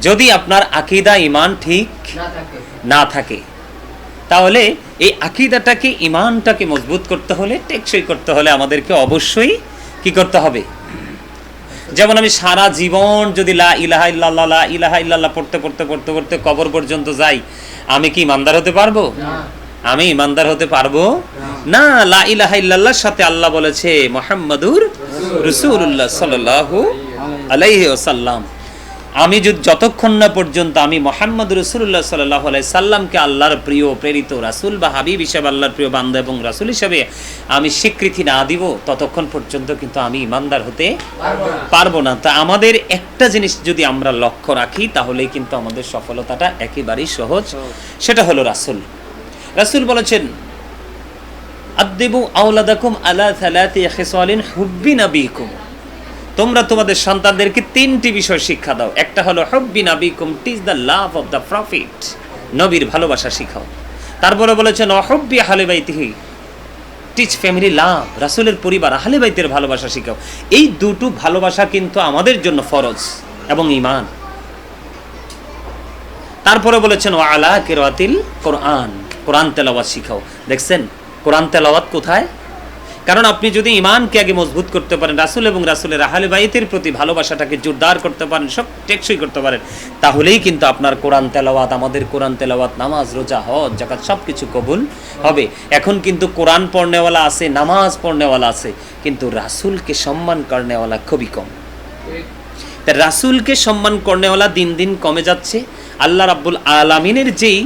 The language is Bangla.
যদি আপনার আকিদা ইমান ঠিক না থাকে। তাহলে এই আকিদাটাকে ইমানটাকে মজবুত করতে হলে টেকসই করতে হলে আমাদেরকে অবশ্যই কি করতে হবে? যেমন আমি সারা জীবন যদি লা ইলাহা ইল্লাল্লাহ লা ইলাহা ইল্লাল্লাহ পড়তে পড়তে পড়তে পড়তে কবর পর্যন্ত যাই আমি কি ইমানদার হতে পারব? না। আমি ইমানদার হতে পারব? না। লা ইলাহা ইল্লাল্লাহর সাথে আল্লাহ বলেছে মোহাম্মদুর রসুল্লাহ সাল্লাল্লাহু আলাইহি ওয়াসাল্লাম। আমি যতক্ষণ না পর্যন্ত আমি মোহাম্মদ রসুল্লাহ সাল্লাহ সাল্লামকে আল্লাহর প্রিয়, প্রেরিত রাসূল বা হাবিব হিসাবে আল্লাহর প্রিয় বান্দা এবং রাসূল হিসাবে আমি স্বীকৃতি না দিব, ততক্ষণ পর্যন্ত কিন্তু আমি ইমানদার হতে পারব না। তা আমাদের একটা জিনিস যদি আমরা লক্ষ্য রাখি, তাহলেই কিন্তু আমাদের সফলতাটা একেবারেই সহজ। সেটা হলো রাসূল। রাসূল বলেছেন, আদ্দিবু আওলাদাকুম আলা থালাতি খিসালিন হুব্বি নাবিকুম। তোমরা তোমাদের সন্তানদেরকে তিনটি বিষয় শিক্ষা দাও। একটা হলো, হব্বি নাবিকুম teach the love of the prophet. নবীর ভালোবাসা শিখাও। তারপরে বলেছেন, অহব্বি হালে বাইতিহি। টিচ ফ্যামিলি লাভ রাসূলের পরিবার, আহলে বাইতের ভালোবাসা শিখাও। এই দুটো ভালোবাসা কিন্তু আমাদের জন্য ফরজ এবং ইমান তারপরে বলেছেন ও আলা কেরাতিল কোরআন। কোরআন তেলাওয়াত শিখাও। দেখছেন, কোরআন তেলাওয়াত কোথায়? কারণ আপনি যদি ইমানকে আগে মজবুত করতে পারেন, রাসুল এবং রাসূলের আহলে বাইতের প্রতি ভালোবাসাটাকে জোরদার করতে পারেন, সব টেকসই করতে পারেন, তাহলেই কিন্তু আপনার কোরআন তেলাওয়াত, আমাদের কোরআন তেলাওয়াত, নামাজ, রোজা, হজ জাকাত সব কিছু কবুল হবে। এখন কিন্তু কোরআন পড়নেওয়ালা আছে, নামাজ পড়নেওয়ালা আছে, কিন্তু রাসূলকে সম্মান করনেওয়ালা খুবই কম। রাসূলকে সম্মান করনেওয়ালা দিন দিন কমে যাচ্ছে। আল্লাহ রাব্বুল আলামিনের যেই